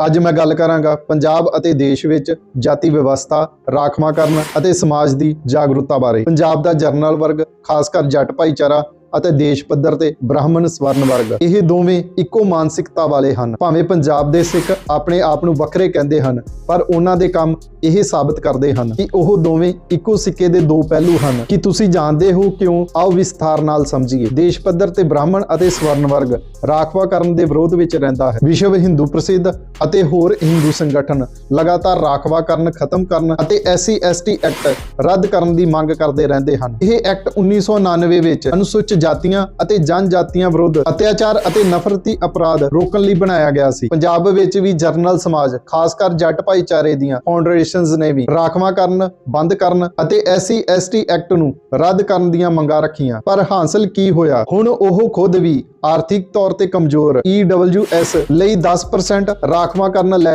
ਅੱਜ ਮੈਂ ਗੱਲ ਕਰਾਂਗਾ ਪੰਜਾਬ ਅਤੇ ਦੇਸ਼ ਵਿੱਚ ਜਾਤੀ ਵਿਵਸਥਾ, ਰਾਖਵਾਂਕਰਨ ਅਤੇ ਸਮਾਜ ਦੀ ਜਾਗਰੂਕਤਾ ਬਾਰੇ। ਪੰਜਾਬ ਦਾ ਜਰਨਲ ਵਰਗ ਖਾਸ ਕਰ ਜੱਟ ਭਾਈਚਾਰਾ ਅਤੇ ਦੇਸ਼ ਪੱਧਰ ਤੇ ਬ੍ਰਾਹਮਣ ਸਵਰਨ ਵਰਗ। ਇਹ ਦੋਵੇਂ ਇੱਕੋ ਮਾਨਸਿਕਤਾ ਵਾਲੇ ਹਨ। ਭਾਵੇਂ ਪੰਜਾਬ ਦੇ ਸਿੱਖ ਆਪਣੇ ਆਪ ਨੂੰ ਵੱਖਰੇ ਕਹਿੰਦੇ ਹਨ, ਪਰ ਉਹਨਾਂ ਦੇ ਕੰਮ ਇਹ ਸਾਬਤ ਕਰਦੇ ਹਨ ਕਿ ਉਹ ਦੋਵੇਂ ਇੱਕੋ ਸਿੱਕੇ ਦੇ ਦੋ ਪਹਿਲੂ ਹਨ। ਕਿ ਤੁਸੀਂ ਜਾਣਦੇ ਹੋ ਕਿਉਂ? ਆਓ ਵਿਸਥਾਰ ਨਾਲ ਸਮਝੀਏ। ਦੇਸ਼ ਪੱਧਰ ਤੇ ਬ੍ਰਾਹਮਣ ਅਤੇ ਸਵਰਨ ਵਰਗ ਰਾਖਵਾ ਕਰਨ ਦੇ ਵਿਰੋਧ ਵਿੱਚ ਰਹਿੰਦਾ ਹੈ। ਵਿਸ਼ਵ ਹਿੰਦੂ ਪ੍ਰਸਿੱਧ ਅਤੇ ਹੋਰ ਹਿੰਦੂ ਸੰਗਠਨ ਲਗਾਤਾਰ ਰਾਖਵਾ ਕਰਨ, ਖਤਮ ਕਰਨ ਅਤੇ ਐਸਸੀ, ਐਸਟੀ ਐਕਟ ਰੱਦ ਕਰਨ ਦੀ ਮੰਗ ਕਰਦੇ ਰਹਿੰਦੇ ਹਨ। ਇਹ ਐਕਟ 1999 ਵਿੱਚ ਅਨੁਸੂਚਿਤ ਜਾਤੀਆਂ ਅਤੇ ਜਨਜਾਤੀਆਂ ਵਿਰੁੱਧ ਅਤਿਆਚਾਰ ਅਤੇ ਨਫ਼ਰਤੀ ਅਪਰਾਧ ਰੋਕਣ ਲਈ ਬਣਾਇਆ ਗਿਆ ਸੀ। ਪੰਜਾਬ ਵਿੱਚ ਵੀ ਜਰਨਲ ਸਮਾਜ, ਖਾਸ ਕਰ ਜੱਟ ਭਾਈਚਾਰੇ ਦੀਆਂ ਫਾਊਂਡੇਸ਼ਨਸ ਨੇ ਵੀ ਰਾਖਵਾਂਕਰਨ ਬੰਦ ਕਰਨ ਅਤੇ ਐਸਸੀ, ਐਸਟੀ ਐਕਟ ਨੂੰ ਰੱਦ ਕਰਨ ਦੀਆਂ ਮੰਗਾਂ ਰੱਖੀਆਂ। ਪਰ ਹਾਸਲ ਕੀ ਹੋਇਆ? ਹੁਣ ਉਹ ਖੁਦ ਵੀ ਆਰਥਿਕ ਤੌਰ ਤੇ ਕਮਜ਼ੋਰ EWS ਲਈ 10% ਰਾਖਵਾਂਕਰਨ ਲੈ